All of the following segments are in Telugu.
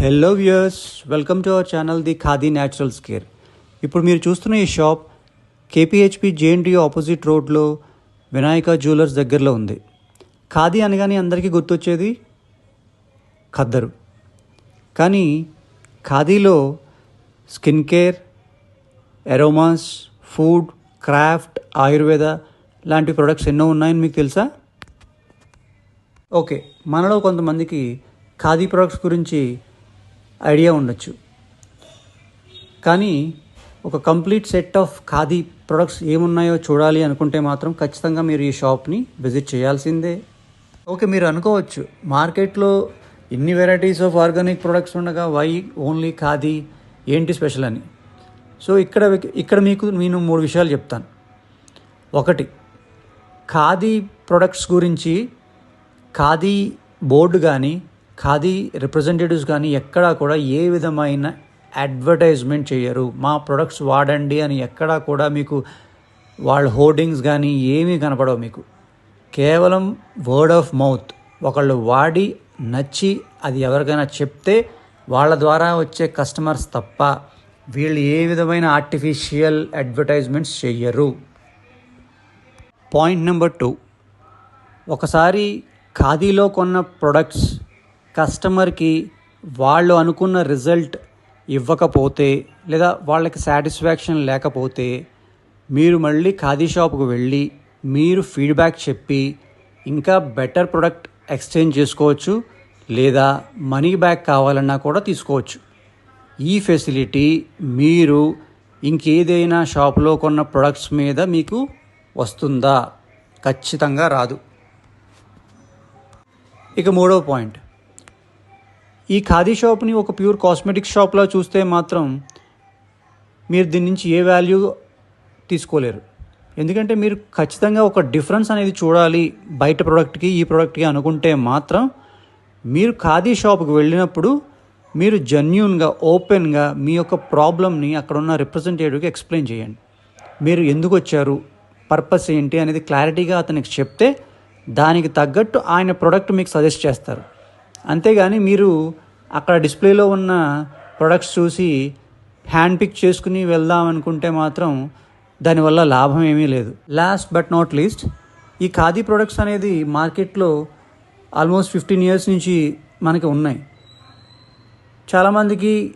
Hello viewers welcome to our channel the Khadi naturals care ఇప్పుడు మీరు చూస్తున్న ఈ షాప్ కేపీహెచ్పి జేఎన్టీయూ ఆపోజిట్ రోడ్లో వినాయక జ్యువెలర్స్ దగ్గరలో ఉంది. ఖాదీ అనగానే అందరికీ గుర్తొచ్చేది ఖద్దరు. కానీ ఖాదీలో skin care aromas food craft Ayurveda లాంటి ప్రొడక్ట్స్ ఎన్నో ఉన్నాయని మీకు తెలుసా? ఓకే మనలో కొంతమందికి ఖాదీ ప్రొడక్ట్స్ గురించి ఐడియా ఉండొచ్చు. కానీ ఒక complete set of Khadi products ఏమున్నాయో చూడాలి అనుకుంటే మాత్రం ఖచ్చితంగా మీరు ఈ షాప్ని విజిట్ చేయాల్సిందే. ఓకే మీరు అనుకోవచ్చు. మార్కెట్లో ఇన్ని వెరైటీస్ ఆఫ్ ఆర్గానిక్ ప్రొడక్ట్స్ ఉండగా వై ఓన్లీ ఖాదీ ఏంటి స్పెషల్ అని. సో ఇక్కడ ఇక్కడ మీకు నేను మూడు విషయాలు చెప్తాను. ఒకటి ఖాదీ ప్రొడక్ట్స్ గురించి ఖాదీ బోర్డు కానీ ఖాదీ రిప్రజెంటేటివ్స్ కానీ ఎక్కడా కూడా ఏ విధమైన అడ్వర్టైజ్మెంట్ చేయరు. మా ప్రొడక్ట్స్ వాడండి అని ఎక్కడా కూడా మీకు వాళ్ళ హోర్డింగ్స్ కానీ ఏమీ కనపడవు మీకు. కేవలం వర్డ్ ఆఫ్ మౌత్ ఒకళ్ళు వాడి నచ్చి అది ఎవరికైనా చెప్తే వాళ్ళ ద్వారా వచ్చే కస్టమర్స్ తప్ప వీళ్ళు ఏ విధమైన ఆర్టిఫిషియల్ అడ్వర్టైజ్మెంట్స్ చెయ్యరు. పాయింట్ నెంబర్ టూ ఒకసారి ఖాదీలో కొన్న ప్రొడక్ట్స్ కస్టమర్కి వాళ్ళు అనుకున్న రిజల్ట్ ఇవ్వకపోతే లేదా వాళ్ళకి సాటిస్ఫాక్షన్ లేకపోతే మీరు మళ్ళీ ఖాదీ షాప్కి వెళ్ళి మీరు ఫీడ్బ్యాక్ చెప్పి ఇంకా బెటర్ ప్రొడక్ట్ ఎక్స్చేంజ్ చేసుకోవచ్చు లేదా మనీ బ్యాక్ కావాలన్నా కూడా తీసుకోవచ్చు. ఈ ఫెసిలిటీ మీరు ఇంకేదైనా షాప్లో కొన్న ప్రొడక్ట్స్ మీద మీకు వస్తుందా? ఖచ్చితంగా రాదు. ఇక మూడవ పాయింట్. ఈ ఖాదీ షాప్ని ఒక ప్యూర్ కాస్మెటిక్ షాప్లో చూస్తే మాత్రం మీరు దీని నుంచి ఏ వాల్యూ తీసుకోలేరు. ఎందుకంటే మీరు ఖచ్చితంగా ఒక డిఫరెన్స్ అనేది చూడాలి బయట ప్రోడక్ట్కి ఈ ప్రోడక్ట్కి అనుకుంటే మాత్రం మీరు ఖాదీ షాప్కి వెళ్ళినప్పుడు మీరు జెన్యున్గా ఓపెన్గా మీ యొక్క ప్రాబ్లమ్ని అక్కడ ఉన్న రిప్రజెంటేటివ్కి ఎక్స్ప్లెయిన్ చేయండి. మీరు ఎందుకు వచ్చారు? పర్పస్ ఏంటి? అనేది క్లారిటీగా అతనికి చెప్తే దానికి తగ్గట్టు ఆయన ప్రోడక్ట్ మీకు సజెస్ట్ చేస్తారు. అంతేగాని మీరు అక్కడ డిస్ప్లేలో ఉన్న ప్రొడక్ట్స్ చూసి హ్యాండ్ పిక్ చేసుకుని వెళ్దాం అనుకుంటే మాత్రం దానివల్ల లాభం ఏమీ లేదు. లాస్ట్ బట్ నాట్ లీస్ట్ ఈ ఖాదీ ప్రొడక్ట్స్ అనేది మార్కెట్లో ఆల్మోస్ట్ ఫిఫ్టీన్ ఇయర్స్ నుంచి మనకి ఉన్నాయి. చాలామందికి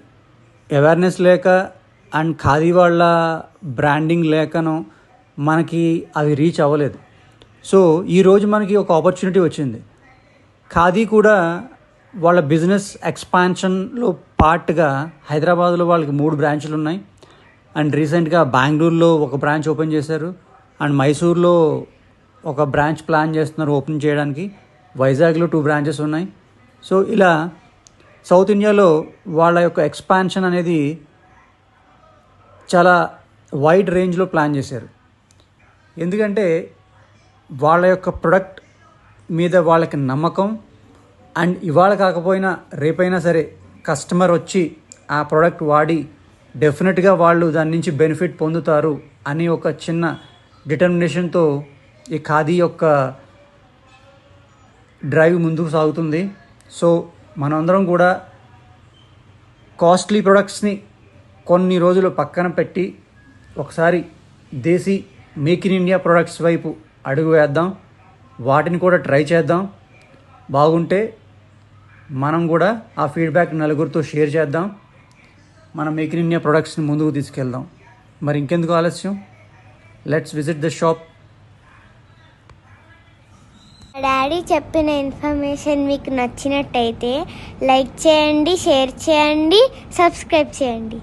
అవేర్నెస్ లేక అండ్ ఖాదీ వాళ్ళ బ్రాండింగ్ లేకనో మనకి అవి రీచ్ అవ్వలేదు. సో ఈరోజు మనకి ఒక ఆపర్చునిటీ వచ్చింది. ఖాదీ కూడా వాళ్ళ బిజినెస్ ఎక్స్పాన్షన్లో పార్ట్గా హైదరాబాద్లో వాళ్ళకి మూడు బ్రాంచ్లు ఉన్నాయి. అండ్ రీసెంట్గా బెంగళూరులో ఒక బ్రాంచ్ ఓపెన్ చేశారు. అండ్ మైసూర్లో ఒక బ్రాంచ్ ప్లాన్ చేస్తున్నారు ఓపెన్ చేయడానికి. వైజాగ్లో టూ బ్రాంచెస్ ఉన్నాయి. సో ఇలా సౌత్ ఇండియాలో వాళ్ళ యొక్క ఎక్స్పాన్షన్ అనేది చాలా వైడ్ రేంజ్లో ప్లాన్ చేశారు. ఎందుకంటే వాళ్ళ యొక్క ప్రొడక్ట్ మీద వాళ్ళకి నమ్మకం అండ్ ఇవాళ కాకపోయినా రేపైనా సరే కస్టమర్ వచ్చి ఆ ప్రోడక్ట్ వాడి డెఫినెట్గా వాళ్ళు దాని నుంచి బెనిఫిట్ పొందుతారు అని ఒక చిన్న డిటర్మినేషన్తో ఈ ఖాదీ యొక్క డ్రైవ్ ముందుకు సాగుతుంది. సో మనందరం కూడా కాస్ట్లీ ప్రొడక్ట్స్ని కొన్ని రోజులు పక్కన పెట్టి ఒకసారి desi make in India products వైపు అడుగు వేద్దాం. వాటిని కూడా ట్రై చేద్దాం. బాగుంటే మనం కూడా ఆ ఫీడ్బ్యాక్ నలుగురితో షేర్ చేద్దాం. మన మేక్ ఇన్ ఇండియా ప్రొడక్ట్స్ని ముందుకు తీసుకెళ్దాం. మరి ఇంకెందుకు ఆలస్యం? లెట్స్ విజిట్ ద షాప్ మా డాడీ చెప్పిన ఇన్ఫర్మేషన్ మీకు నచ్చినట్టయితే లైక్ చేయండి షేర్ చేయండి సబ్స్క్రైబ్ చేయండి.